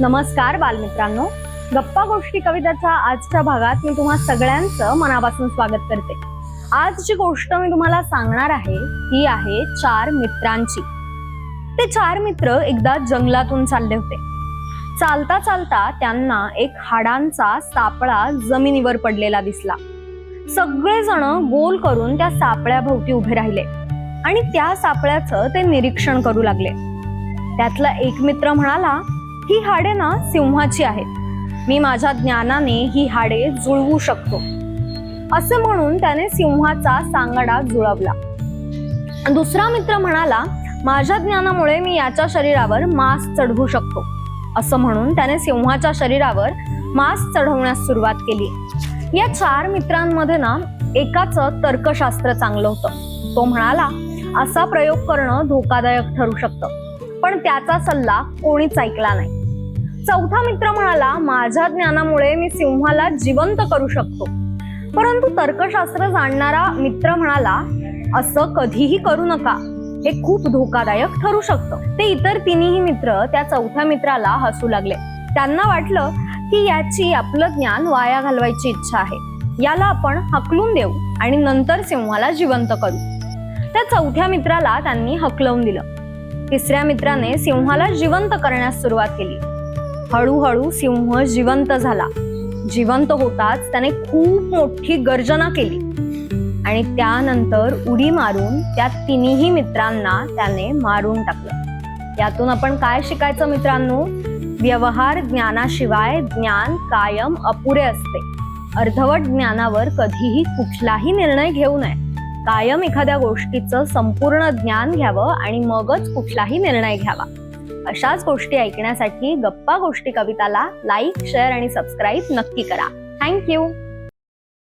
नमस्कार बालमित्रांनो. गप्पा गोष्टी कविताच्या आजच्या भागात मी तुम्हा सगळ्यांचं मनापासून स्वागत करते. आज जी गोष्ट मी तुम्हाला सांगणार आहे ती आहे चार मित्रांची. ते चार मित्र एकदा जंगलातून चालले होते. चालता चालता त्यांना एक हाडांचा सापळा जमिनीवर पडलेला दिसला. सगळेजण गोल करून त्या सापळ्याभोवती उभे राहिले आणि त्या सापळ्याचं ते निरीक्षण करू लागले. त्यातला एक मित्र म्हणाला ही हाडे ना सिंहाची आहेत. मी माझ्या ज्ञानाने ही हाडे जुळवू शकतो. असं म्हणून त्याने सिंहाचा सांगाडा जुळवला. दुसरा मित्र म्हणाला माझ्या ज्ञानामुळे मी याच्या शरीरावर मांस चढवू शकतो. असं म्हणून त्याने सिंहाच्या शरीरावर मांस चढवण्यास सुरुवात केली. या चार मित्रांमध्ये ना एकाचं तर्कशास्त्र चांगलं होतं. तो म्हणाला असा प्रयोग करणं धोकादायक ठरू शकतं. पण त्याचा सल्ला कोणीच ऐकला नाही. चौथा मित्र म्हणाला माझ्या ज्ञानामुळे मी सिंहाला जिवंत करू शकतो. परंतु तर्कशास्त्र जाणणारा मित्र म्हणाला असं कधीही करू नका. हे खूप धोकादायक ठरू शकतं. ते इतर तिन्ही मित्र त्या चौथ्या मित्राला हसू लागले. त्यांना वाटलं की याची आपलं ज्ञान वाया घालवायची इच्छा आहे. याला आपण हकलून देऊ आणि नंतर सिंहाला जिवंत करू. त्या चौथ्या मित्राला त्यांनी हकलवून दिलं. तिसऱ्या मित्राने सिंहाला जिवंत करण्यास सुरुवात केली. हळूहळू सिंह जिवंत झाला. जिवंत होताच त्याने खूप मोठी गर्जना केली. आणि त्यानंतर उडी मारून त्या तिन्ही मित्रांना त्याने मारून टाकलं. यातून आपण काय शिकायचं मित्रांनो? व्यवहार ज्ञानाशिवाय ज्ञान कायम अपुरे असते. अर्धवट ज्ञानावर कधीही कुठलाही निर्णय घेऊ नये. कायम एखाद्या गोष्टीचं संपूर्ण ज्ञान घ्यावं आणि मगच कुठलाही निर्णय घ्यावा. अशाच गोष्टी ऐकण्यासाठी गप्पा गोष्टी कविताला लाईक शेअर आणि सबस्क्राईब नक्की करा. थँक्यू